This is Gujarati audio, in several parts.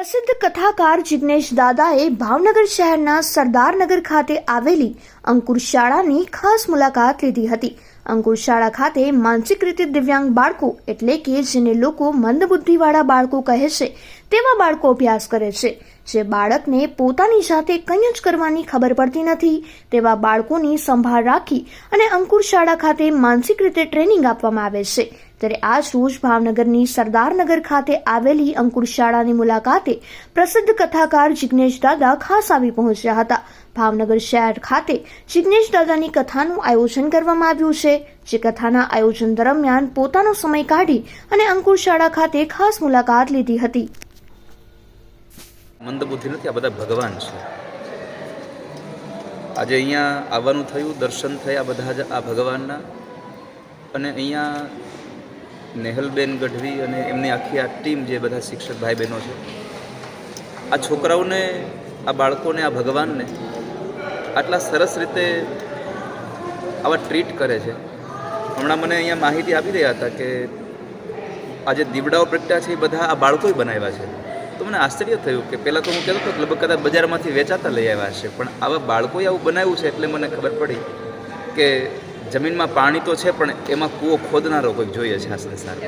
પ્રસિદ્ધ કથાકાર જિગ્નેશ દાદાએ ભાવનગર શહેરના સરદારનગર ખાતે આવેલી અંકુર શાળાની ખાસ મુલાકાત લીધી હતી. અંકુર શાળા ખાતે માનસિક રીતે દિવ્યાંગ બાળકો એટલે કે જેને લોકો મંદબુદ્ધિવાળા બાળકો કહે છે, તેવા બાળકો અભ્યાસ કરે છે. જે બાળકને પોતાની સાથે કંઈ જ કરવાની ખબર પડતી નથી, તેવા બાળકોની સંભાળ રાખી અને અંકુર શાળા ખાતે માનસિક રીતે ટ્રેનિંગ આપવામાં આવે છે. ત્યારે આજ રોજ ભાવનગરની સરદારનગર ખાતે આવેલી અંકુર શાળાની મુલાકાતે પ્રસિદ્ધ કથાકાર જિગ્નેશ દાદા ખાસ આવી પહોંચ્યા હતા. ભાવનગર શહેર ખાતે જિગ્નેશ દાદાની કથાનું આયોજન કરવામાં આવ્યું છે, જે કથાના આયોજન દરમિયાન પોતાનો સમય કાઢી અને અંકુર શાળા ખાતે ખાસ મુલાકાત લીધી હતી. મંદબુદ્ધિ નથી, આ બધા ભગવાન છે. આજે અહીંયા આવવાનું થયું, દર્શન થયા બધા જ આ ભગવાનના. અને અહીંયા નેહલબેન ગઢવી અને એમની આખી આ ટીમ જે બધા શિક્ષક ભાઈ બહેનો છે, આ છોકરાઓને, આ બાળકોને, આ ભગવાનને આટલા સરસ રીતે આવા ટ્રીટ કરે છે. હમણાં મને અહીંયા માહિતી આપી રહ્યા હતા કે આ જે દીવડાઓ પ્રગટ્યા છે એ બધા આ બાળકોએ બનાવ્યા છે. તો મને આશ્ચર્ય થયું કે પહેલાં તો હું કહેતો હતો લગભગ કદાચ બજારમાંથી વેચાતા લઈ આવ્યા છે પણ આવા બાળકોએ આવું બનાવ્યું છે એટલે મને ખબર પડી કે જમીનમાં પાણી તો છે, પણ એમાં કૂવો ખોદનારો કોઈક જોઈએ છે આ સંસાર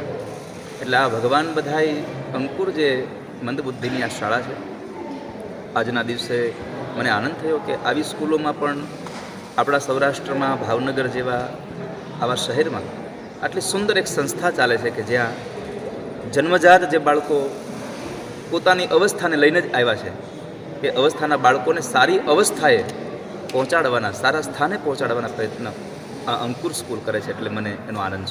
એટલે આ ભગવાન બધાય અંકુર જે મંદબુદ્ધિની આ શાળા છે, આજના દિવસે મને આનંદ થયો કે આવી સ્કૂલોમાં પણ આપણા સૌરાષ્ટ્રમાં ભાવનગર જેવા આવા શહેરમાં આટલી સુંદર એક સંસ્થા ચાલે છે કે જ્યાં જન્મજાત જે બાળકો પોતાની અવસ્થાને લઈને જ આવ્યા છે, એ અવસ્થાના બાળકોને સારી અવસ્થાએ પહોંચાડવાના, સારા સ્થાને પહોંચાડવાના પ્રયત્ન આ અંકુર સ્કૂલ કરે છે એટલે મને એનો આનંદ છે.